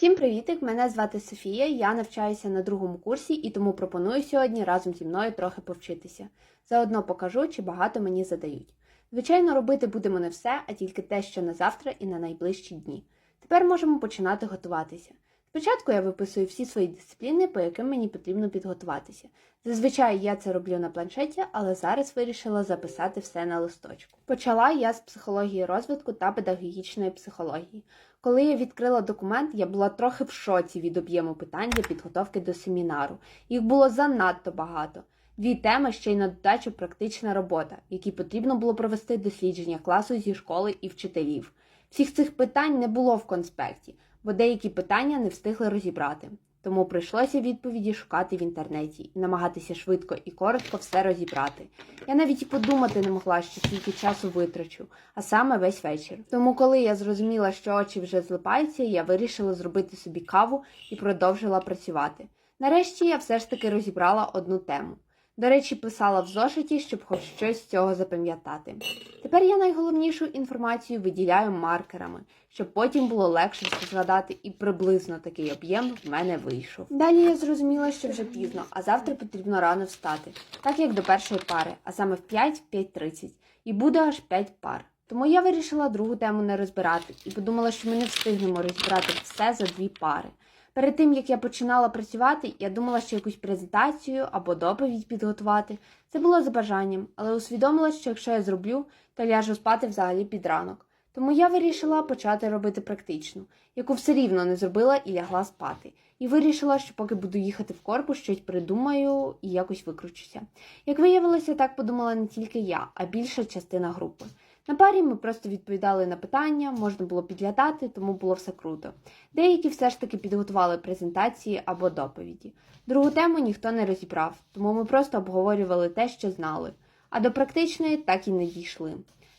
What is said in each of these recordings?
Всім привітик! Мене звати Софія. Я навчаюся на другому курсі і тому пропоную сьогодні разом зі мною трохи повчитися. Заодно покажу, чи багато мені задають. Звичайно, робити будемо не все, а тільки те, що на завтра і на найближчі дні. Тепер можемо починати готуватися. Спочатку я виписую всі свої дисципліни, по яким мені потрібно підготуватися. Зазвичай я це роблю на планшеті, але зараз вирішила записати все на листочку. Почала я з психології розвитку та педагогічної психології. Коли я відкрила документ, я була трохи в шоці від об'єму питань для підготовки до семінару. Їх було занадто багато. Дві теми ще й на додачу практична робота, в якій потрібно було провести дослідження класу зі школи і вчителів. Всіх цих питань не було в конспекті, бо деякі питання не встигли розібрати. Тому прийшлося відповіді шукати в інтернеті і намагатися швидко і коротко все розібрати. Я навіть і подумати не могла, що стільки часу витрачу, а саме весь вечір. Тому, коли я зрозуміла, що очі вже злипаються, я вирішила зробити собі каву і продовжила працювати. Нарешті я все ж таки розібрала одну тему. До речі, писала в зошиті, щоб хоч щось з цього запам'ятати. Тепер я найголовнішу інформацію виділяю маркерами, щоб потім було легше згадати, і приблизно такий об'єм в мене вийшов. Далі я зрозуміла, що вже пізно, а завтра потрібно рано встати, так як до першої пари, а саме в 5-5.30, і буде аж 5 пар. Тому я вирішила другу тему не розбирати і подумала, що ми не встигнемо розібрати все за дві пари. Перед тим як я починала працювати, я думала, що якусь презентацію або доповідь підготувати. Це було за бажанням, але усвідомила, що якщо я зроблю, то ляжу спати взагалі під ранок. Тому я вирішила почати робити практичну, яку все рівно не зробила і лягла спати. І вирішила, що поки буду їхати в корпус, щось придумаю і якось викручуся. Як виявилося, так подумала не тільки я, а більша частина групи. На парі ми просто відповідали на питання, можна було підглядати, тому було все круто. Деякі все ж таки підготували презентації або доповіді. Другу тему ніхто не розібрав, тому ми просто обговорювали те, що знали. А до практичної так і не дійшли.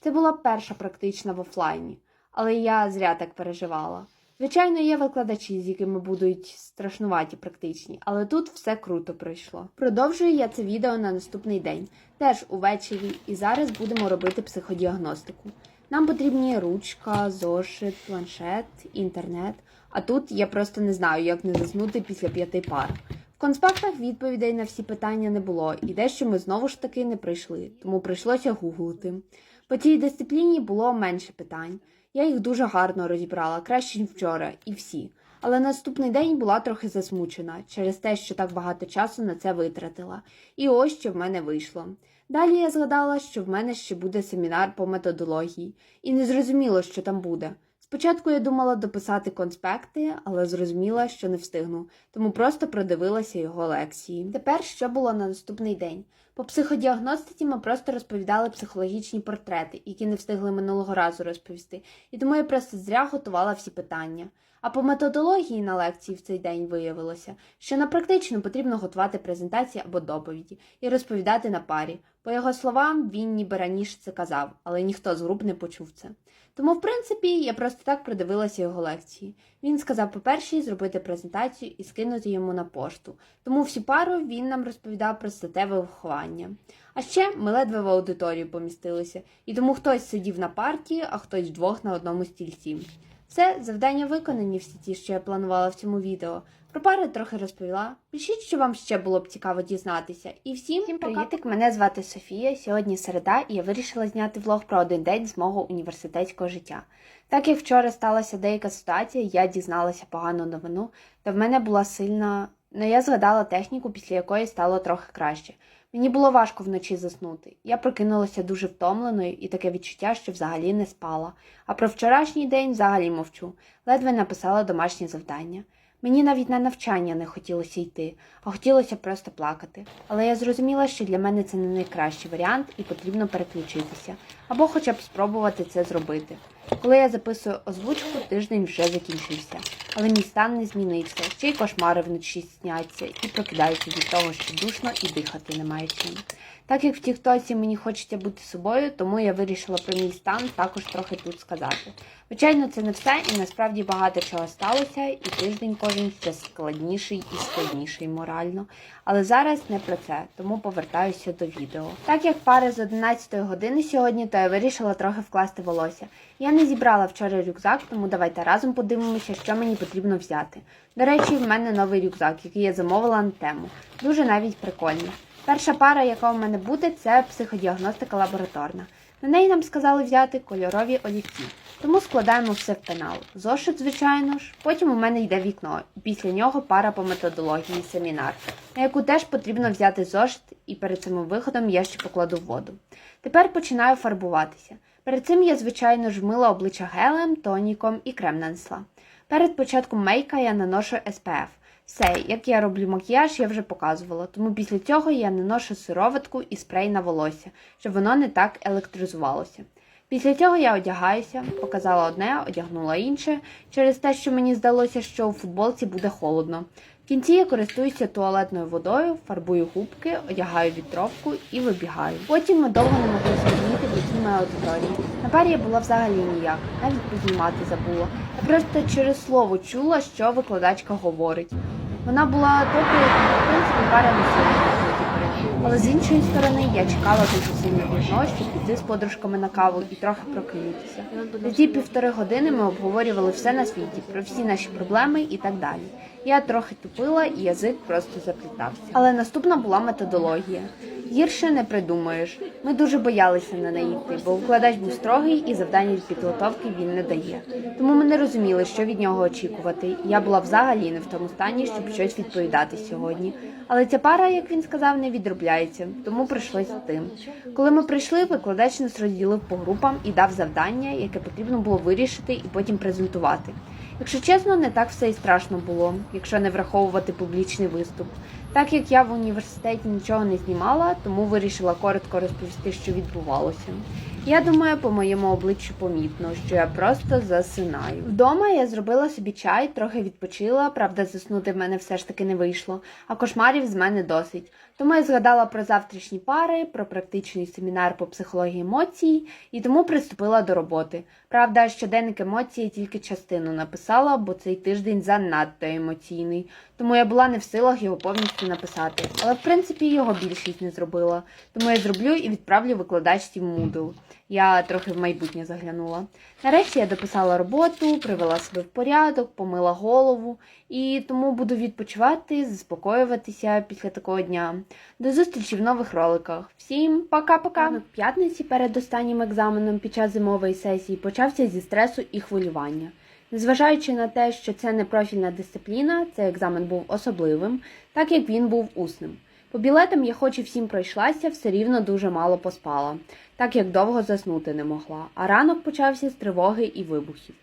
Це була перша практична в офлайні, але я зря так переживала. Звичайно, є викладачі, з якими будуть страшнуваті практичні, але тут все круто пройшло. Продовжую я це відео на наступний день, теж увечері, і зараз будемо робити психодіагностику. Нам потрібні ручка, зошит, планшет, інтернет. А тут я просто не знаю, як не заснути після п'яти пар. В конспектах відповідей на всі питання не було, і дещо ми знову ж таки не прийшли, тому прийшлося гуглити. По цій дисципліні було менше питань. Я їх дуже гарно розібрала, краще ніж вчора, і всі. Але наступний день була трохи засмучена через те, що так багато часу на це витратила. І ось що в мене вийшло. Далі я згадала, що в мене ще буде семінар по методології, і не зрозуміло, що там буде. Спочатку я думала дописати конспекти, але зрозуміла, що не встигну, тому просто продивилася його лекції. Тепер що було на наступний день? По психодіагностиці ми просто розповідали психологічні портрети, які не встигли минулого разу розповісти, і тому я просто зря готувала всі питання. А по методології на лекції в цей день виявилося, що на практично потрібно готувати презентації або доповіді і розповідати на парі. По його словам, він ніби раніше це казав, але ніхто з груп не почув це. Тому, в принципі, я просто так придивилася його лекції. Він сказав, по-перше, зробити презентацію і скинути йому на пошту. Тому всю пару він нам розповідав про статеве виховання. А ще ми ледве в аудиторію помістилися, і тому хтось сидів на партії, а хтось вдвох на одному стільці. Все, завдання виконані всі ті, що я планувала в цьому відео. Про пари трохи розповіла. Пишіть, що вам ще було б цікаво дізнатися. І всім, всім привітик! Мене звати Софія. Сьогодні середа, і я вирішила зняти влог про один день з мого університетського життя. Так як вчора сталася деяка ситуація, я дізналася погану новину, та в мене була сильна. Ну, я згадала техніку, після якої стало трохи краще. Мені було важко вночі заснути. Я прокинулася дуже втомленою і таке відчуття, що взагалі не спала. А про вчорашній день взагалі мовчу. Ледве написала домашнє завдання. Мені навіть на навчання не хотілося йти, а хотілося просто плакати. Але я зрозуміла, що для мене це не найкращий варіант і потрібно переключитися, або хоча б спробувати це зробити. Коли я записую озвучку, тиждень вже закінчився, але мій стан не змінився, ще й кошмари вночі сняться і прокидаюся від того, що душно і дихати немає чим. Так як в Тіктоці мені хочеться бути собою, тому я вирішила про мій стан також трохи тут сказати. Звичайно, це не все, і насправді багато чого сталося, і тиждень кожен все складніший і складніший морально. Але зараз не про це, тому повертаюся до відео. Так як пари з 11 години сьогодні, то я вирішила трохи вкласти волосся. Я не зібрала вчора рюкзак, тому давайте разом подивимося, що мені потрібно взяти. До речі, в мене новий рюкзак, який я замовила на тему. Дуже навіть прикольний. Перша пара, яка у мене буде, це психодіагностика лабораторна. На неї нам сказали взяти кольорові олівці. Тому складаємо все в пенал. Зошит, звичайно ж. Потім у мене йде вікно, і після нього пара по методології семінар, на яку теж потрібно взяти зошит, і перед цим виходом я ще покладу воду. Тепер починаю фарбуватися. Перед цим я, звичайно ж, вмила обличчя гелем, тоніком і крем нанесла. Перед початком мейка я наношу SPF. Все, як я роблю макіяж, я вже показувала, тому після цього я наношу сироватку і спрей на волосся, щоб воно не так електризувалося. Після цього я одягаюся, показала одне, одягнула інше, через те, що мені здалося, що у футболці буде холодно. В кінці я користуюся туалетною водою, фарбую губки, одягаю вітровку і вибігаю. Потім ми довго не могли зрозуміти, в якій ми аудиторії. На парі я була взагалі ніяк, навіть піднімати забула. Я просто через слово чула, що викладачка говорить. Вона була доброю, в принципі, пара не але з іншої сторони я чекала дуже сильно вікно, щоб піти з подружками на каву і трохи прокинутися. За ті півтори години ми обговорювали все на світі, про всі наші проблеми і так далі. Я трохи тупила і язик просто заплітався. Але наступна була методологія. Гірше не придумаєш. Ми дуже боялися на неї йти, бо викладач був строгий і завдання підготовки він не дає. Тому ми не розуміли, що від нього очікувати. Я була взагалі не в тому стані, щоб щось відповідати сьогодні. Але ця пара, як він сказав, не відробляється, тому прийшлося тим. Коли ми прийшли, викладач нас розділив по групам і дав завдання, яке потрібно було вирішити і потім презентувати. Якщо чесно, не так все і страшно було, якщо не враховувати публічний виступ. Так як я в університеті нічого не знімала, тому вирішила коротко розповісти, що відбувалося. Я думаю, по моєму обличчю помітно, що я просто засинаю. Вдома я зробила собі чай, трохи відпочила, правда, заснути в мене все ж таки не вийшло, а кошмарів з мене досить. Тому я згадала про завтрашні пари, про практичний семінар по психології емоцій і тому приступила до роботи. Правда, щоденник емоцій тільки частину написала, бо цей тиждень занадто емоційний, тому я була не в силах його повністю написати. Але в принципі його більшість не зробила. Тому я зроблю і відправлю викладачці в Moodle. Я трохи в майбутнє заглянула. Нарешті я дописала роботу, привела себе в порядок, помила голову і тому буду відпочивати, заспокоюватися після такого дня. До зустрічі в нових роликах. Всім пока-пока! В п'ятниці перед останнім екзаменом під час зимової сесії почався зі стресу і хвилювання. Незважаючи на те, що це не профільна дисципліна, цей екзамен був особливим, так як він був усним. По білетам я хоч і всім пройшлася, все рівно дуже мало поспала, так як довго заснути не могла, а ранок почався з тривоги і вибухів.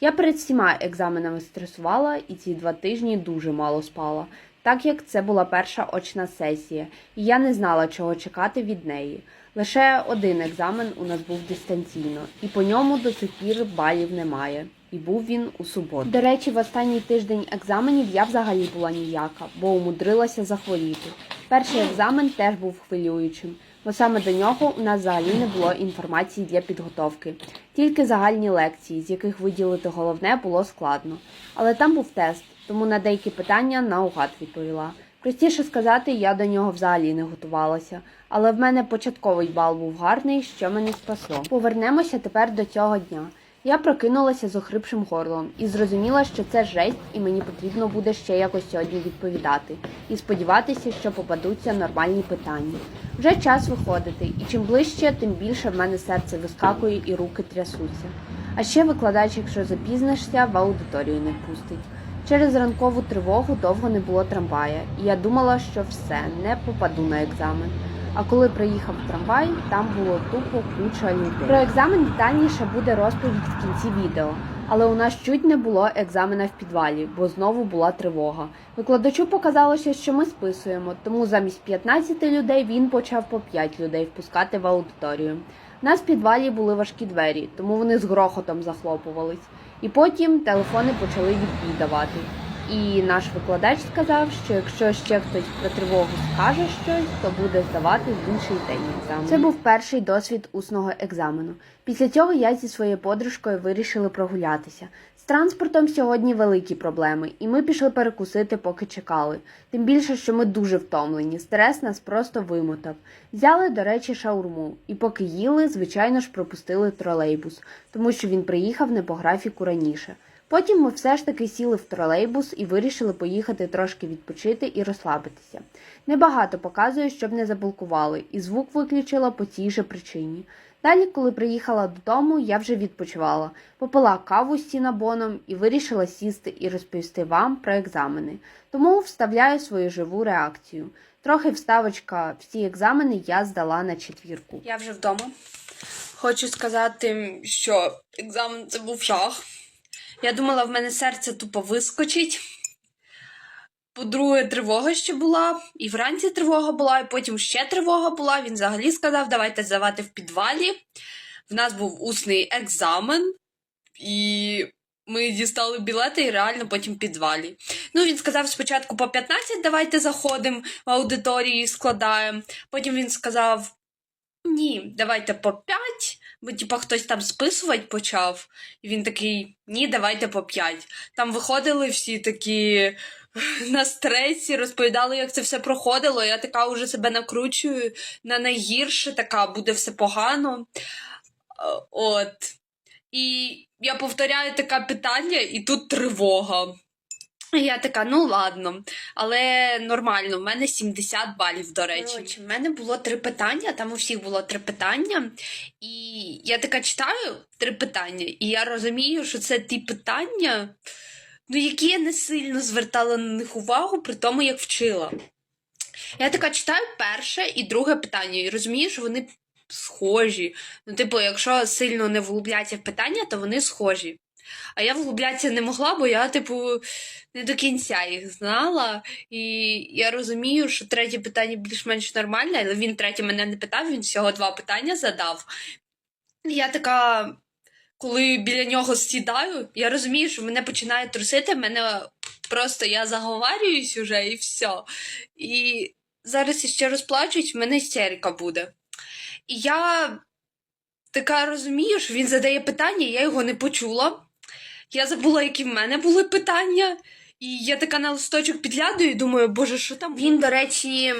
Я перед всіма екзаменами стресувала і ці два тижні дуже мало спала, так як це була перша очна сесія, і я не знала, чого чекати від неї. Лише один екзамен у нас був дистанційно, і по ньому до сих пір балів немає. І був він у суботу. До речі, в останній тиждень екзаменів я взагалі була ніяка, бо умудрилася захворіти. Перший екзамен теж був хвилюючим, бо саме до нього у нас взагалі не було інформації для підготовки, тільки загальні лекції, з яких виділити головне було складно. Але там був тест, тому на деякі питання наугад відповіла. Простіше сказати, я до нього взагалі не готувалася, але в мене початковий бал був гарний, що мене спасло. Повернемося тепер до цього дня. Я прокинулася з охрипшим горлом і зрозуміла, що це жесть, і мені потрібно буде ще якось сьогодні відповідати і сподіватися, що попадуться нормальні питання. Вже час виходити, і чим ближче, тим більше в мене серце вискакує і руки трясуться. А ще викладач, якщо запізнишся, в аудиторію не впустить. Через ранкову тривогу довго не було трамвая, і я думала, що все, не попаду на екзамен. А коли приїхав трамвай, там було тупо куча людей. Про екзамен детальніше буде розповідь в кінці відео. Але у нас чуть не було екзамена в підвалі, бо знову була тривога. Викладачу показалося, що ми списуємо, тому замість 15 людей він почав по 5 людей впускати в аудиторію. У нас в підвалі були важкі двері, тому вони з грохотом захлопувались. І потім телефони почали відбій давати. І наш викладач сказав, що якщо ще хтось про тривогу скаже щось, то буде здавати в інший день екзамен. Це був перший досвід усного екзамену. Після цього я зі своєю подружкою вирішили прогулятися. З транспортом сьогодні великі проблеми, і ми пішли перекусити, поки чекали. Тим більше, що ми дуже втомлені. Стрес нас просто вимотав. Взяли, до речі, шаурму, і поки їли, звичайно ж, пропустили тролейбус, тому що він приїхав не по графіку раніше. Потім ми все ж таки сіли в тролейбус і вирішили поїхати трошки відпочити і розслабитися. Небагато показує, щоб не заблокували, і звук виключила по цій же причині. Далі, коли приїхала додому, я вже відпочивала, попила каву з сінабоном і вирішила сісти і розповісти вам про екзамени. Тому вставляю свою живу реакцію. Трохи вставочка, всі екзамени я здала на четвірку. Я вже вдома. Хочу сказати, що екзамен це був жах. Я думала, в мене серце тупо вискочить. По-друге, тривога ще була, і вранці тривога була, і потім ще тривога була. Він взагалі сказав, давайте здавати в підвалі. В нас був усний екзамен, і ми дістали білети і реально потім в підвалі. Ну, він сказав спочатку по 15 давайте заходимо в аудиторії, складаємо. Потім він сказав: ні, давайте по 5, бо типа хтось там списувати почав. І він такий: ні, давайте по 5. Там виходили всі такі на стресі, розповідали, як це все проходило. Я така вже себе накручую на найгірше, така буде все погано. Е, От. І я повторяю таке питання, і тут тривога. Я така, ну ладно, але нормально, в мене 70 балів, до речі. Коротше, в мене було три питання, там у всіх було три питання. І я така читаю три питання, і я розумію, що це ті питання, ну, які я не сильно звертала на них увагу, при тому, як вчила. Я така читаю перше і друге питання, і розумію, що вони схожі. Ну, типу, якщо сильно не вглублятися в питання, то вони схожі. А я вглублятися не могла, бо я, типу, не до кінця їх знала. І я розумію, що третє питання більш-менш нормальне, але він третє мене не питав, він всього два питання задав. І Я така, коли біля нього сідаю, я розумію, що мене починає трусити, мене просто я заговарююсь уже і все. І зараз іще розплачусь, в мене істерика буде. І я така розумію, що він задає питання, я його не почула. Я забула, які в мене були питання. І я така на листочок підглядаю і думаю, боже, що там? Він, до речі,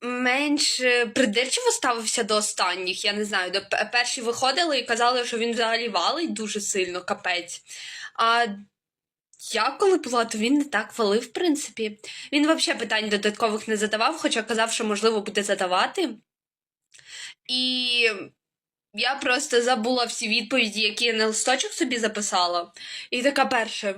менш е, придирчиво ставився до останніх. Я не знаю, до перші виходили і казали, що він взагалі валить дуже сильно, капець. А я коли була, то він не так валив, в принципі. Він взагалі питань додаткових не задавав, хоча казав, що можливо буде задавати. І я просто забула всі відповіді, які я на листочок собі записала. І така перша.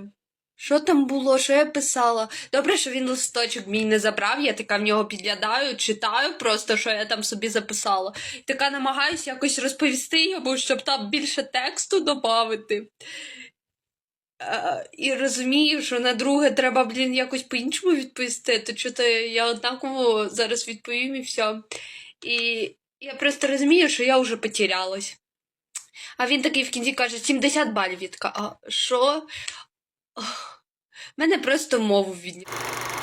Що там було, що я писала? Добре, що він листочок мій не забрав, я така в нього підглядаю, читаю просто, що я там собі записала. Така намагаюся якось розповісти йому, щоб там більше тексту додати. Е, І розумію, що на друге треба, блін, якось по-іншому відповісти, то чого я однаково зараз відповім і все. І я просто розумію, що я вже потерялась. А він такий в кінці каже: 70 балів. Така, а що? У Мене просто мову відняв.